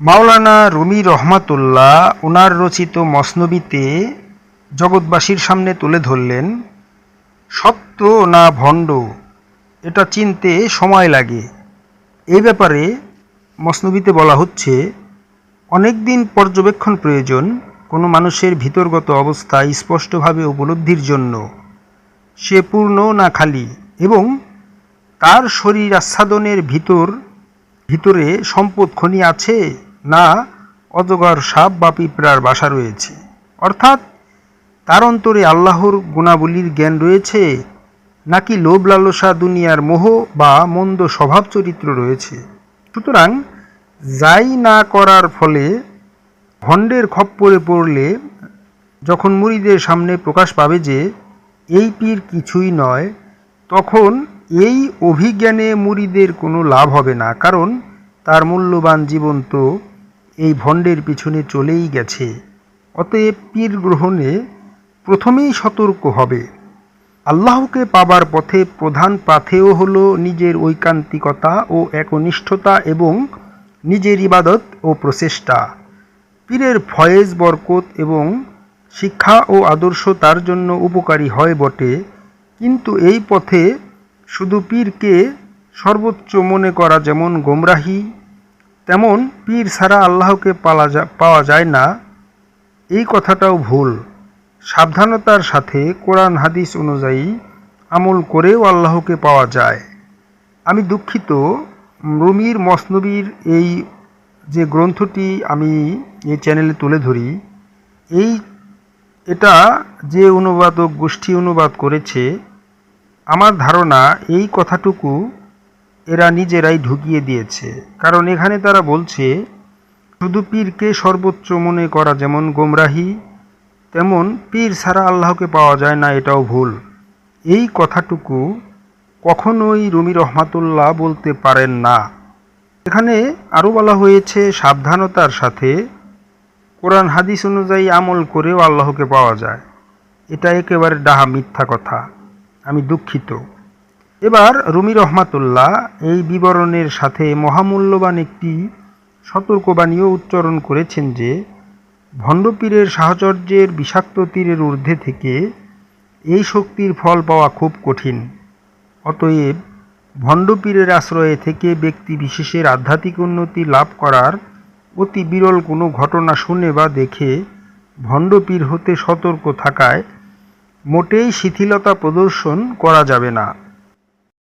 মাওলানা রুমি রহমাতুল্লাহ ওনার রচিত মসনবীতে জগৎবাসীর সামনে তুলে ধরলেন, সত্য না ভণ্ড, এটা চিনতে সময় লাগে। এই ব্যাপারে মসনবীতে বলা হচ্ছে, অনেক দিন পর্যবেক্ষণ প্রয়োজন কোনো মানুষের ভিতরগত অবস্থা স্পষ্টভাবে উপলব্ধির জন্য। সে পূর্ণ না খালি এবং তার শরীর আচ্ছাদনের ভিতর, ভিতরে সম্পদ খনি আছে? না অজগর সাপ বা পিঁপড়ার বাসা রয়েছে। অর্থাৎ তার অন্তরে আল্লাহর গুণাবলীর জ্ঞান রয়েছে, নাকি লোভ লালসা দুনিয়ার মোহ বা মন্দ স্বভাব চরিত্র রয়েছে। সুতরাং যাই না করার ফলে ভণ্ডের খপ্পরে পড়লে যখন মুড়িদের সামনে প্রকাশ পাবে যে এই পীর কিছুই নয়, তখন এই অভিজ্ঞানে মুড়িদের কোনো লাভ হবে না, কারণ তার মূল্যবান জীবন তো এই ভণ্ডের পিছনে চলেই গেছে। অতএব পীর গ্রহণে প্রথমেই সতর্ক হবে। আল্লাহকে পাবার পথে প্রধান পাথেয় হলো নিজের ঐকান্তিকতা ও একনিষ্ঠতা এবং নিজের ইবাদত ও প্রচেষ্টা। পীরের ফয়েজ, বরকত এবং শিক্ষা ও আদর্শ তার জন্য উপকারী হয় বটে। কিন্তু এই পথে শুধু পীরকে সর্বোচ্চ মনে করা যেমন গোমরাহি তেমন পীর ছাড়া আল্লাহকে পালা পাওয়া যায় না। এই কথাটাও ভুল। সাবধানতার সাথে কোরআন, হাদিস অনুযায়ী আমল করেও আল্লাহকে পাওয়া যায়। আমি দুঃখিত, রুমির মসনবীর এই যে গ্রন্থটি আমি এই চ্যানেলে তুলে ধরি, এই এটা যে অনুবাদক গোষ্ঠী অনুবাদ করেছে, আমার ধারণা এই কথাটুকু এরা নিজেরাই ঢুকিয়ে দিয়েছে। কারণ এখানে তারা বলছে, শুধু পীরকে সর্বোচ্চ মনে করা যেমন গোমরাহি, তেমন পীর ছাড়া আল্লাহকে পাওয়া যায় না, এটাও ভুল। এই কথাটুকু কখনোই রুমি রহমাতুল্লাহ বলতে পারেন না। এখানে আরও বলা হয়েছে, সাবধানতার সাথে কোরআন হাদিস অনুযায়ী আমল করেও আল্লাহকে পাওয়া যায়। এটা একেবারে ডাহা মিথ্যা কথা। আমি দুঃখিত। এবার রুমি রহমাতুল্লাহ এই বিবরণের সাথে মহামূল্যবান একটি সতর্কবাণীও উচ্চারণ করেছেন যে, ভণ্ডপীরের সাহচর্যের বিষাক্ত তীরের ঊর্ধ্বে থেকে এই শক্তির ফল পাওয়া খুব কঠিন। অতএব ভণ্ডপীরের আশ্রয়ে থেকে ব্যক্তি বিশেষের আধ্যাত্মিক উন্নতি লাভ করার অতি বিরল কোনো ঘটনা শুনে বা দেখে ভণ্ডপীর হতে সতর্ক থাকায় মোটেই শিথিলতা প্রদর্শন করা যাবে না।